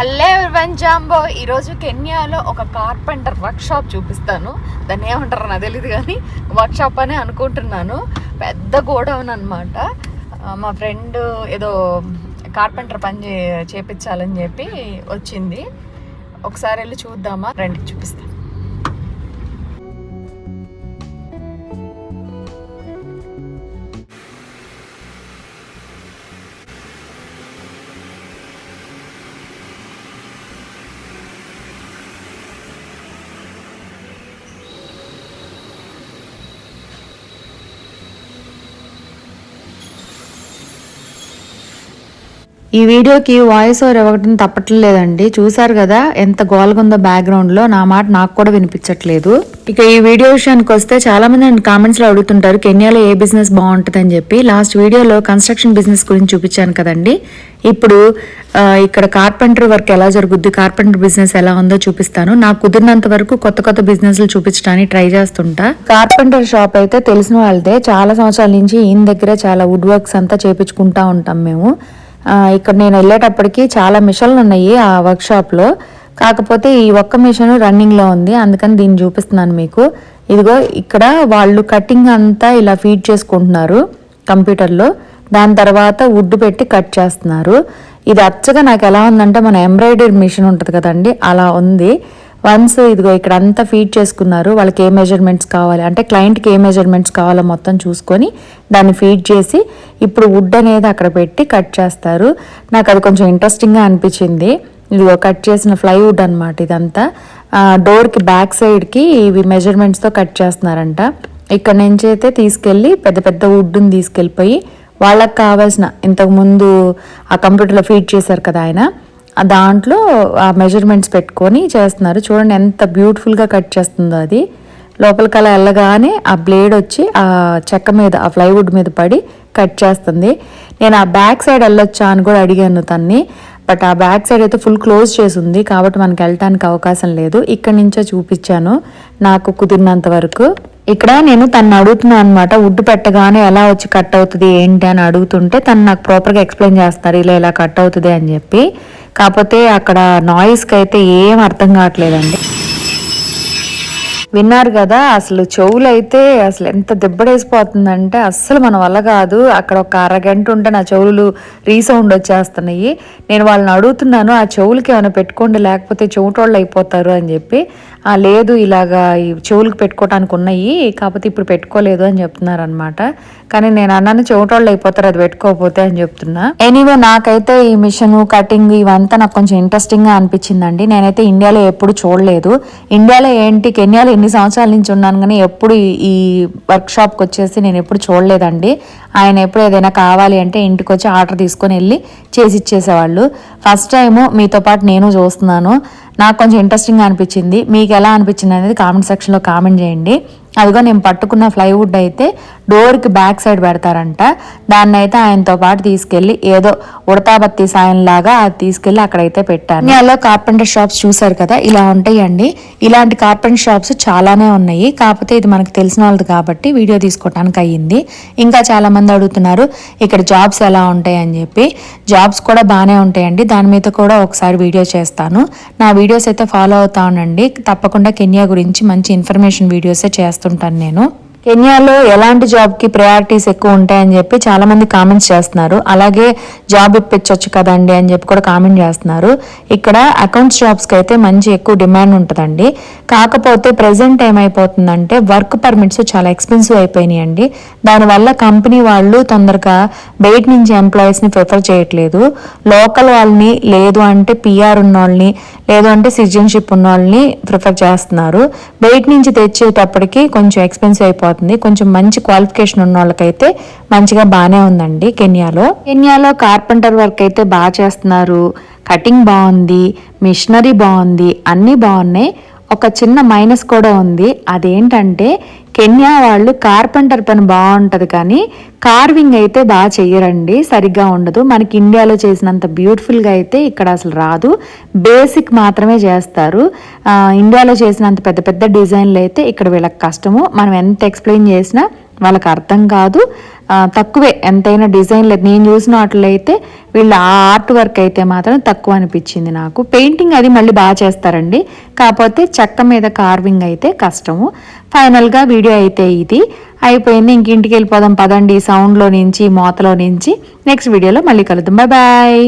Hello everyone jumbo. ఈరోజు కెన్యాలో ఒక carpenter workshop చూపిస్తాను. దాన్ని ఏమంటారు నాకు తెలియదు కానీ వర్క్షాప్ అనే అనుకుంటున్నాను. పెద్ద గోడౌన్ అనమాట మా ఫ్రెండ్ ఏదో కార్పెంటర్ పని చే చేపించాలని చెప్పి వచ్చింది. ఒకసారి వెళ్ళి చూద్దామా? రండి చూపిస్తాను ఈ వీడియోకి వాయిస్ ఓవర్ ఇవ్వడం తప్పట్లేదండి. చూసారు కదా ఎంత గోల్గా ఉందో బ్యాక్గ్రౌండ్లో నా మాట నాకు కూడా వినిపించట్లేదు. ఇక ఈ వీడియో విషయానికి వస్తే చాలా మంది నన్ను కామెంట్స్లో అడుగుతుంటారు కెన్యాలో ఏ బిజినెస్ బాగుంటుంది అని చెప్పి. లాస్ట్ వీడియోలో కన్స్ట్రక్షన్ బిజినెస్ గురించి చూపించాను కదండి. ఇప్పుడు ఇక్కడ కార్పెంటర్ వర్క్ ఎలా జరుగుద్ది కార్పెంటర్ బిజినెస్ ఎలా ఉందో చూపిస్తాను. నాకు కుదిరినంత వరకు కొత్త కొత్త బిజినెస్లు చూపించడానికి ట్రై చేస్తుంటా. కార్పెంటర్ షాప్ అయితే తెలిసిన వాళ్ళదే. చాలా సంవత్సరాల నుంచి ఈయన దగ్గరే చాలా వుడ్ వర్క్స్ అంతా చేపించుకుంటా ఉంటాం మేము. ఇక్కడ నేను వెళ్ళేటప్పటికి చాలా మిషన్లు ఉన్నాయి ఆ వర్క్షాప్లో కాకపోతే ఈ ఒక్క మిషన్ రన్నింగ్లో ఉంది అందుకని దీన్ని చూపిస్తున్నాను మీకు. ఇదిగో ఇక్కడ వాళ్ళు కటింగ్ అంతా ఇలా ఫీడ్ చేసుకుంటున్నారు కంప్యూటర్లో. దాని తర్వాత వుడ్ పెట్టి కట్ చేస్తున్నారు. ఇది అచ్చగా నాకు ఎలా ఉందంటే మన ఎంబ్రాయిడరీ మిషన్ ఉంటుంది కదండి అలా ఉంది. వన్స్ ఇదిగో ఇక్కడ అంతా ఫీడ్ చేసుకున్నారు వాళ్ళకి ఏ మెజర్మెంట్స్ కావాలి? అంటే క్లయింట్కి ఏ మెజర్మెంట్స్ కావాలో మొత్తం చూసుకొని దాన్ని ఫీడ్ చేసి ఇప్పుడు వుడ్ అనేది అక్కడ పెట్టి కట్ చేస్తారు. నాకు అది కొంచెం ఇంట్రెస్టింగ్గా అనిపించింది. ఇదిగో కట్ చేసిన ఫ్లైవుడ్ అనమాట ఇదంతా. డోర్కి బ్యాక్ సైడ్కి ఇవి మెజర్మెంట్స్తో కట్ చేస్తున్నారంట. ఇక్కడ నుంచి అయితే తీసుకెళ్ళి పెద్ద పెద్ద వుడ్ని తీసుకెళ్ళిపోయి వాళ్ళకి కావాల్సిన ఇంతకుముందు ఆ కంప్యూటర్లో ఫీడ్ చేశారు కదా ఆయన దాంట్లో ఆ మెజర్మెంట్స్ పెట్టుకొని చేస్తున్నారు. చూడండి ఎంత బ్యూటిఫుల్గా కట్ చేస్తుందో అది. లోపలికి అలా వెళ్ళగానే ఆ బ్లేడ్ వచ్చి ఆ చెక్క మీద ఆ ప్లైవుడ్ మీద పడి కట్ చేస్తుంది. నేను ఆ బ్యాక్ సైడ్ వెళ్ళొచ్చా అని కూడా అడిగాను తన్ని. బట్ ఆ బ్యాక్ సైడ్ అయితే ఫుల్ క్లోజ్ చేసి ఉంది. కాబట్టి మనకి వెళ్ళటానికి అవకాశం లేదు. ఇక్కడి నుంచే చూపించాను. నాకు కుదిరినంత వరకు. ఇక్కడ నేను తను అడుగుతున్నాను అనమాట వుడ్ పెట్టగానే ఎలా వచ్చి కట్ అవుతుంది ఏంటి? అని అడుగుతుంటే తను నాకు ప్రాపర్గా ఎక్స్ప్లెయిన్ చేస్తారు ఇలా ఇలా కట్ అవుతుంది అని చెప్పి. కాకపోతే అక్కడ నాయిస్కి అయితే ఏం అర్థం కావట్లేదండి. విన్నారు కదా అసలు చెవులు అయితే అసలు ఎంత దెబ్బడేసిపోతుందంటే అస్సలు మన వల్ల కాదు. అక్కడ ఒక అరగంట ఉంటే నా చెవులు రీసౌండ్ వచ్చేస్తున్నాయి. నేను వాళ్ళని అడుగుతున్నాను ఆ చెవులకి ఏమైనా పెట్టుకోండి లేకపోతే చెవుటోళ్ళు అయిపోతారు అని చెప్పి. "ఆ, లేదు ఇలాగా ఈ చెవులకు పెట్టుకోవటానికి ఉన్నాయి కాకపోతే ఇప్పుడు పెట్టుకోలేదు అని చెప్తున్నారు అనమాట కానీ నేను అన్నాను చెవిటోళ్ళు అయిపోతారు అది పెట్టుకోకపోతే అని చెప్తున్నా. ఎనీవే నాకైతే ఈ మిషన్ కటింగ్ ఇవంతా నాకు కొంచెం ఇంట్రెస్టింగ్గా అనిపించిందండి. నేనైతే ఇండియాలో ఎప్పుడు చూడలేదు. ఇండియాలో ఏంటి కెన్యాలో ఎన్ని సంవత్సరాల నుంచి ఉన్నాను కానీ ఎప్పుడు ఈ- ఈ వర్క్ షాప్కి వచ్చేసి నేను ఎప్పుడు చూడలేదండి. ఆయన ఎప్పుడు ఏదైనా కావాలి అంటే ఇంటికి వచ్చి ఆర్డర్ తీసుకొని వెళ్ళి చేసి ఇచ్చేసేవాళ్ళు. ఫస్ట్ టైము మీతో పాటు నేను చూస్తున్నాను. నాకు కొంచెం ఇంట్రెస్టింగ్ అనిపించింది. మీకు ఎలా అనిపించింది అనేది కామెంట్ సెక్షన్లో కామెంట్ చేయండి. అదిగో నేను పట్టుకున్న ఫ్లైవుడ్ అయితే డోర్కి బ్యాక్ సైడ్ పెడతారంట. దాన్ని అయితే ఆయనతో పాటు తీసుకెళ్ళి ఏదో ఉడతాబత్తి సాయం లాగా అది తీసుకెళ్ళి అక్కడైతే పెట్టాను. అలా కార్పెంటర్ షాప్స్ చూసారు కదా ఇలా ఉంటాయండి. ఇలాంటి కార్పెంటర్ షాప్స్ చాలానే ఉన్నాయి. కాకపోతే ఇది మనకు తెలిసిన వాళ్ళది కాబట్టి వీడియో తీసుకోవడానికి అయ్యింది. ఇంకా చాలా మంది అడుగుతున్నారు ఇక్కడ జాబ్స్ ఎలా ఉంటాయి అని చెప్పి. జాబ్స్ కూడా బాగానే ఉంటాయండి. దాని మీద కూడా ఒకసారి వీడియో చేస్తాను. నా వీడియోస్ అయితే ఫాలో అవుతా ఉండండి తప్పకుండా కెన్యా గురించి మంచి ఇన్ఫర్మేషన్ వీడియోసే చేస్తుంటాను నేను. కెన్యాలో ఎలాంటి జాబ్కి ప్రయారిటీస్ ఎక్కువ ఉంటాయని చెప్పి చాలామంది కామెంట్స్ చేస్తున్నారు. అలాగే జాబ్ ఇప్పించవచ్చు కదండి అని చెప్పి కూడా కామెంట్ చేస్తున్నారు. ఇక్కడ అకౌంట్స్ జాబ్స్కి అయితే మంచి ఎక్కువ డిమాండ్ ఉంటుందండి. కాకపోతే ప్రజెంట్ ఏమైపోతుందంటే వర్క్ పర్మిట్స్ చాలా ఎక్స్పెన్సివ్ అయిపోయినాయి అండి దానివల్ల కంపెనీ వాళ్ళు తొందరగా బయట నుంచి ఎంప్లాయీస్ని ప్రిఫర్ చేయట్లేదు. లోకల్ వాళ్ళని లేదు అంటే పిఆర్ ఉన్న వాళ్ళని లేదు అంటే సిటిజన్షిప్ ఉన్న వాళ్ళని ప్రిఫర్ చేస్తున్నారు. బయట నుంచి తెచ్చేటప్పటికి కొంచెం ఎక్స్పెన్సివ్ అయిపోతుంది. కొంచెం మంచి క్వాలిఫికేషన్ ఉన్న వాళ్ళకైతే మంచిగా బాగానే ఉందండి కెన్యాలో. కెన్యాలో కార్పెంటర్ వర్క్ అయితే బాగా చేస్తున్నారు. కటింగ్ బాగుంది మిషనరీ బాగుంది అన్నీ బాగున్నాయి ఒక చిన్న మైనస్ కూడా ఉంది. అదేంటంటే కెన్యా వాళ్ళు కార్పెంటర్ పని బాగుంటుంది కానీ కార్వింగ్ అయితే బాగా చెయ్యరండి. సరిగ్గా ఉండదు. మనకి ఇండియాలో చేసినంత బ్యూటిఫుల్గా అయితే ఇక్కడ అసలు రాదు. బేసిక్ మాత్రమే చేస్తారు. ఇండియాలో చేసినంత పెద్ద పెద్ద డిజైన్లు అయితే ఇక్కడ వీళ్ళకి కష్టము. మనం ఎంత ఎక్స్ప్లెయిన్ చేసినా వాళ్ళకి అర్థం కాదు. తక్కువే. ఎంతైనా డిజైన్ లేదు. నేను చూసిన వాటిలో వీళ్ళ ఆ ఆర్ట్ వర్క్ అయితే మాత్రం తక్కువ అనిపించింది నాకు. పెయింటింగ్ అది మళ్ళీ బాగా చేస్తారండి. కాకపోతే చెక్క మీద కార్వింగ్ అయితే కష్టము. ఫైనల్గా వీడియో అయితే ఇది. అయిపోయింది. ఇంక ఇంటికి వెళ్ళిపోదాం పదండి. సౌండ్లో నుంచి మోతలో నుంచి. నెక్స్ట్ వీడియోలో మళ్ళీ కలుద్దాం. Bye bye